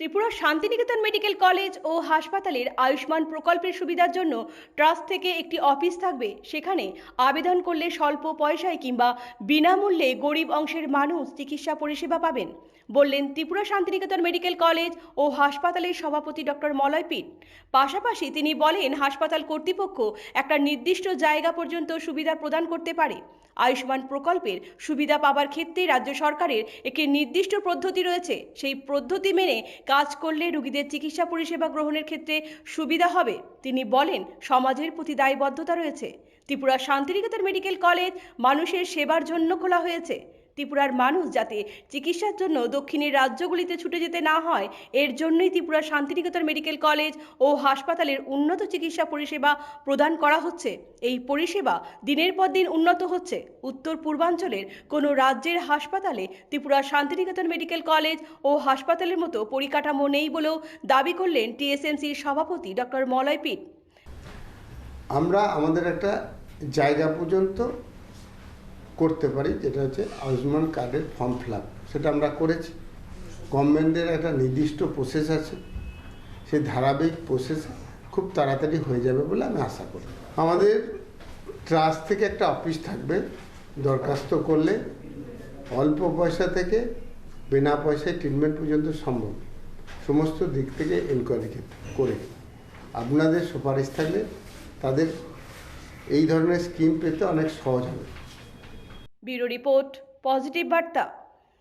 Tripura Santiniketan medical college ও হাসপাতালের আয়ুষ্মান প্রকল্পের সুবিধার জন্য ট্রাস্ট থেকে একটি অফিস থাকবে। সেখানে আবেদন করলে স্বল্প পয়সায় কিংবা বিনামূল্যে গরিব অংশের মানুষ চিকিৎসা পরিষেবা পাবেন, বললেন ত্রিপুরা শান্তিনিকেতন মেডিকেল কলেজ ও হাসপাতালের সভাপতি ডক্টর মলয় পিট পাশাপাশি তিনি বলেন, হাসপাতাল কর্তৃপক্ষ একটা নির্দিষ্ট জায়গা পর্যন্ত সুবিধা প্রদান করতে পারে। আয়ুষ্মান প্রকল্পের সুবিধা পাবার ক্ষেত্রে রাজ্য সরকারের একটি নির্দিষ্ট পদ্ধতি রয়েছে। সেই পদ্ধতি মেনে কাজ করলে রোগীদের চিকিৎসা পরিষেবা গ্রহণের ক্ষেত্রে সুবিধা হবে। তিনি বলেন, সমাজের প্রতি দায়বদ্ধতা রয়েছে। ত্রিপুরা শান্তিনিকেতন মেডিকেল কলেজ মানুষের সেবার জন্য খোলা হয়েছে। ত্রিপুরার মানুষ যাতে চিকিৎসার জন্য দক্ষিণের রাজ্যগুলিতে ছুটে যেতে না হয়, এর জন্যই ত্রিপুরা শান্তিনিকেতন মেডিকেল কলেজ ও হাসপাতালের উন্নত চিকিৎসা পরিষেবা প্রদান করা হচ্ছে। এই পরিষেবা দিনের পর দিন উন্নত হচ্ছে। উত্তর পূর্বাঞ্চলের কোনো রাজ্যের হাসপাতালে ত্রিপুরা শান্তিনিকেতন মেডিকেল কলেজ ও হাসপাতালের মতো পরিকাঠামো নেই বলেও দাবি করলেন টিএসএমসির সভাপতি ডক্টর মলয় পিট আমরা আমাদের একটা জায়গা পর্যন্ত করতে পারি, যেটা হচ্ছে আয়ুষ্মান কার্ডের ফর্ম ফিল সেটা আমরা করেছি। গভর্নমেন্টের একটা নির্দিষ্ট প্রসেস আছে। সেই ধারাবাহিক প্রসেস খুব তাড়াতাড়ি হয়ে যাবে বলে আমি আশা করি। আমাদের ট্রাস্ট থেকে একটা অফিস থাকবে। দরখাস্ত করলে অল্প পয়সা থেকে বিনা পয়সায় ট্রিটমেন্ট পর্যন্ত সম্ভব। সমস্ত দিক থেকে এনকোয়ারি করে। আপনাদের সুপারিশ থাকলে তাদের এই ধরনের স্কিম পেতে অনেক সহজ হবে। ब्यूरो रिपोर्ट पॉजिटिव वार्ता।